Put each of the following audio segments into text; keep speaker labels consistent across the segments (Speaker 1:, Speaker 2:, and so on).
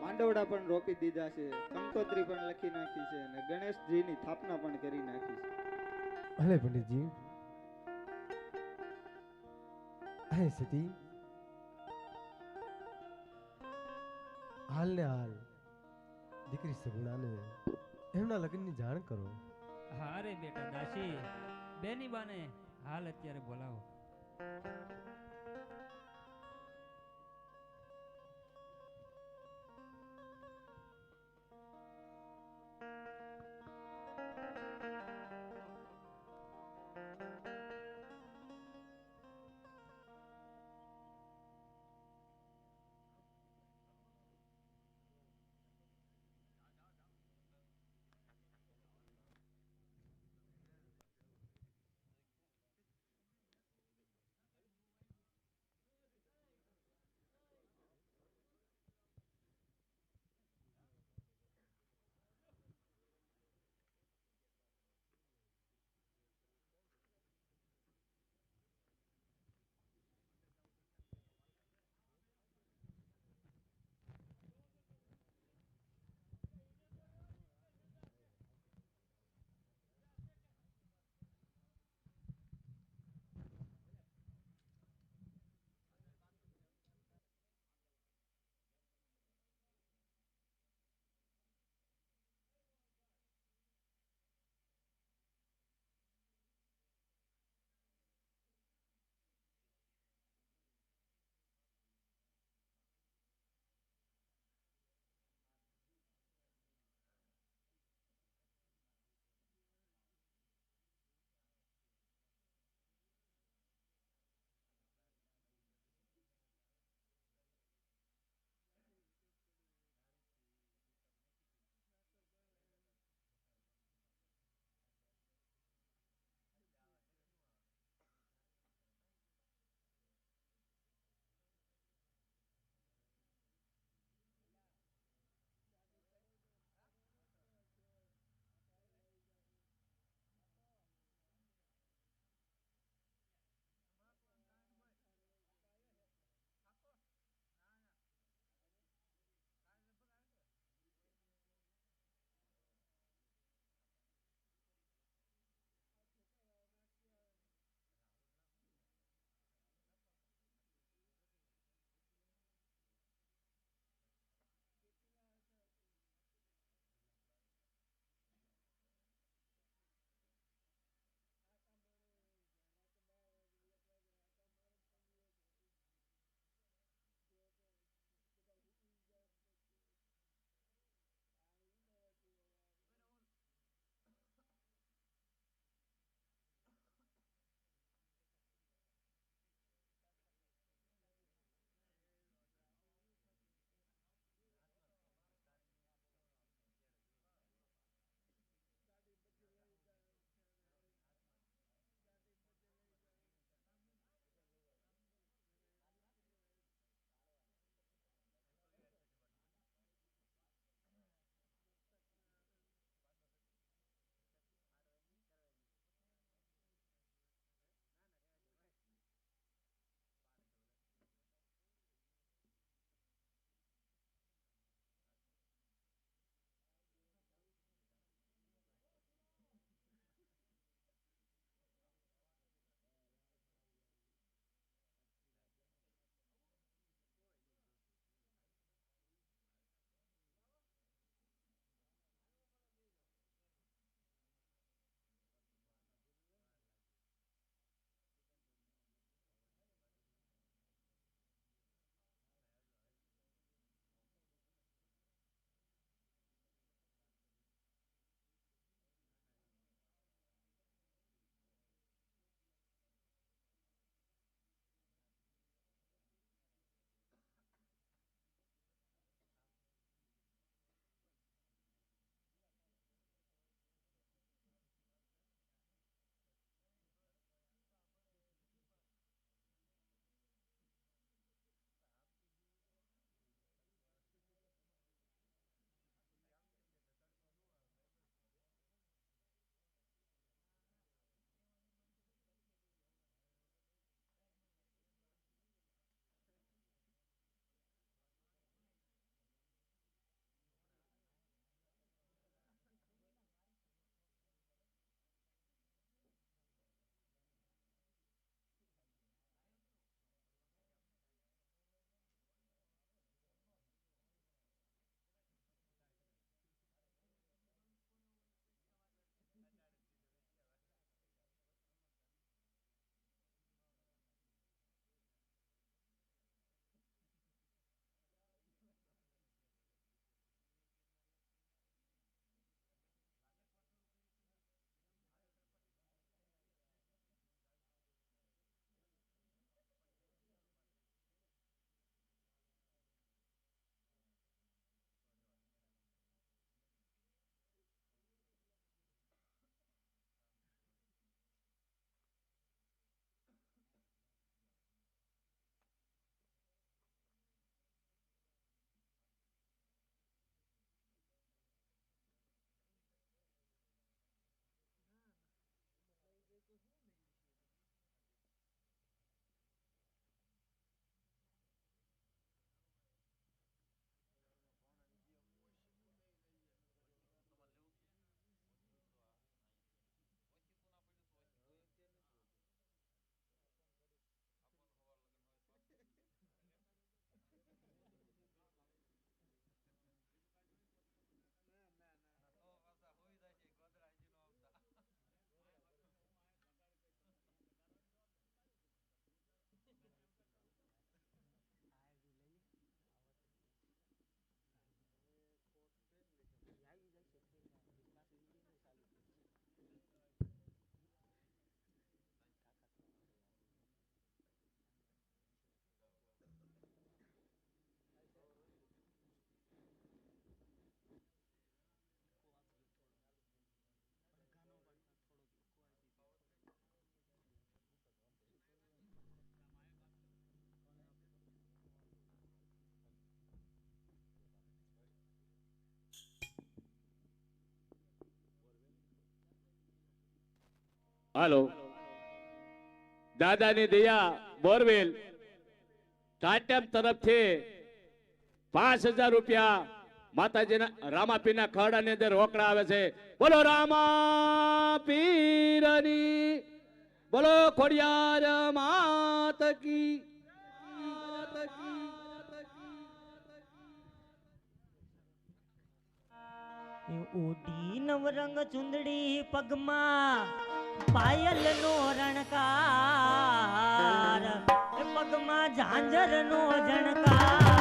Speaker 1: માંડવડા પણ રોપી દીધા છે કંકોત્રી પણ લખી નાખી છે અને ગણેશજીની સ્થાપના પણ કરી નાખી છે.
Speaker 2: ભલે પંડિતજી. અહીં સતી હાલ ને હાલ દીકરી સગુણાને એમના લગ્નની જાણ કરો.
Speaker 3: હા રે બેટા દાસી બેની બાને હાલ અત્યારે બોલાવો.
Speaker 4: હાલો. દાદાની દયા બોરવેલ ટાટમ તરફથી પાંચ હજાર રૂપિયા માતાજીના રામાપીના ખરડાની અંદર રોકડા આવે છે. બોલો રામા પીરની બોલો ખોડિયાર માત
Speaker 5: ઉડી નવરંગ ચુંદડી પગમાં પાયલ નો રણકાર પગમાં ઝાંઝર નો જણકાર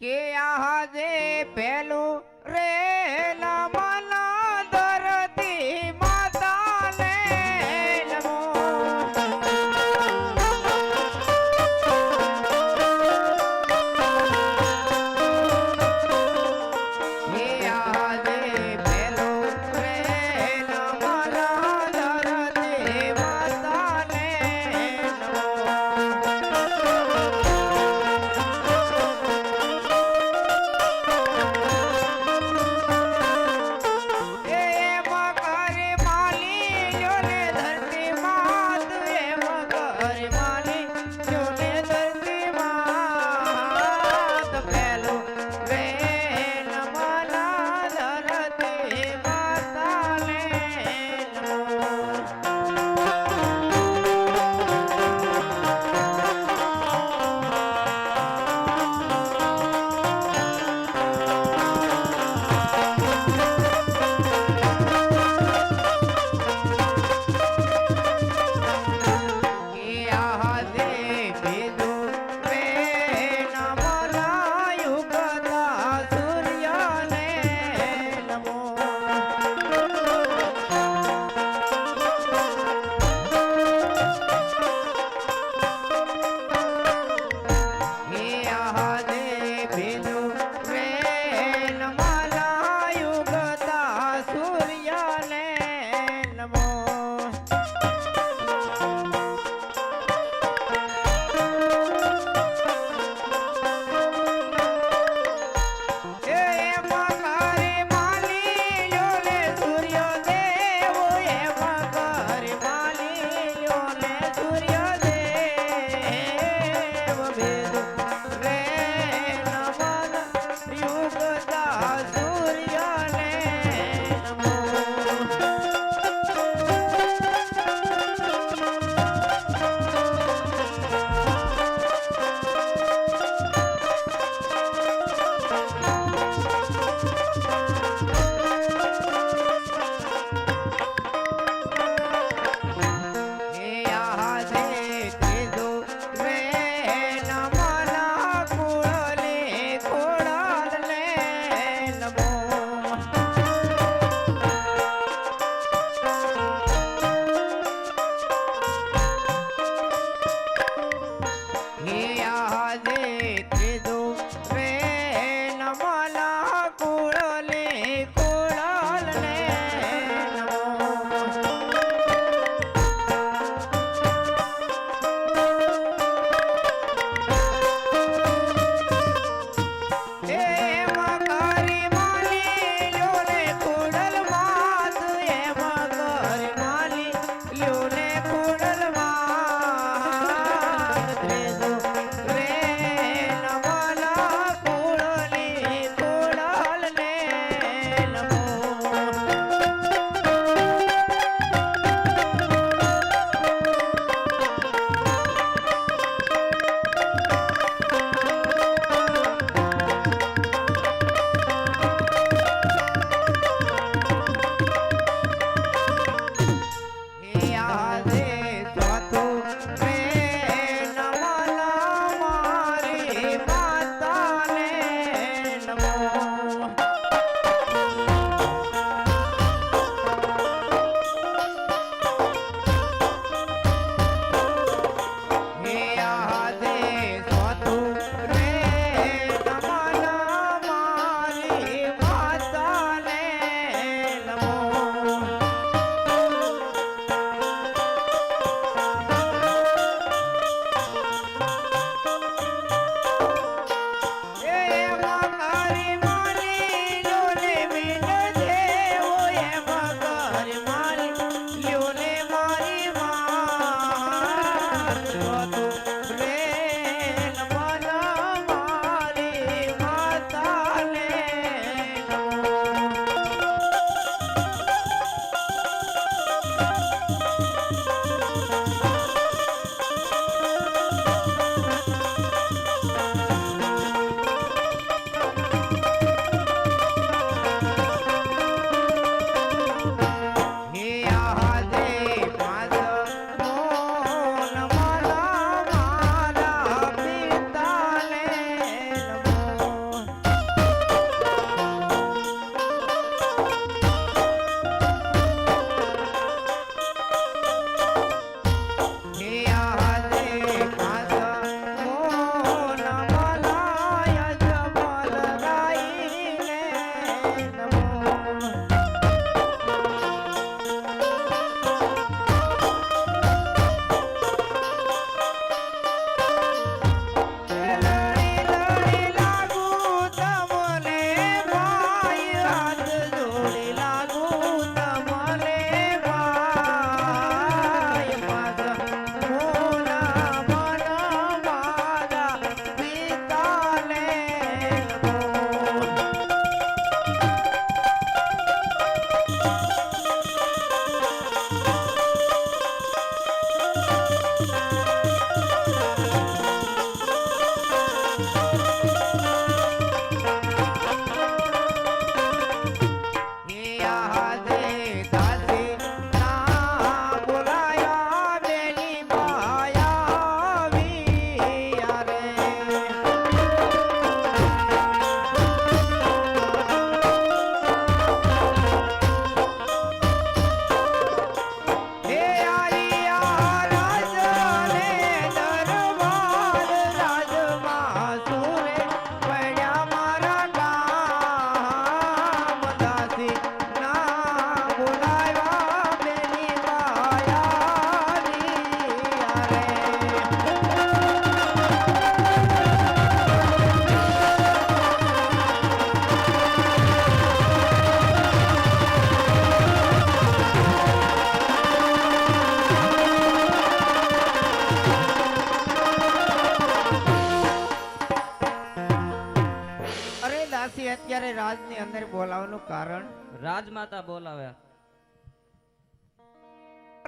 Speaker 6: કે આ જે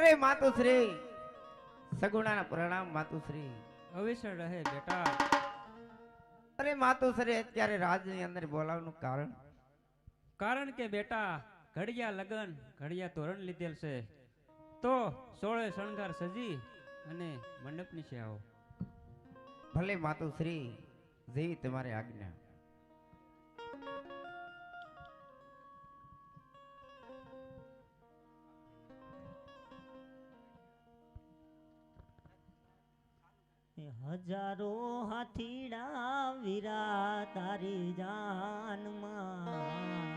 Speaker 6: અરે માતુશ્રી સગુણાના પ્રણામ માતુશ્રી.
Speaker 3: અવિષણ રહે બેટા.
Speaker 6: અરે માતુશ્રી અત્યારે રાજની અંદર બોલાવવાનું કારણ?
Speaker 3: કારણ કે બેટા ઘડિયા લગન ઘડિયા તોરણ લીધેલ છે. તો સોળે શણગાર સજી અને મંડપ નીચે આવો.
Speaker 6: ભલે માતુશ્રી જેવી તમારી આજ્ઞા.
Speaker 5: હજારો હાથીડા વીરા તારી જાનમાં.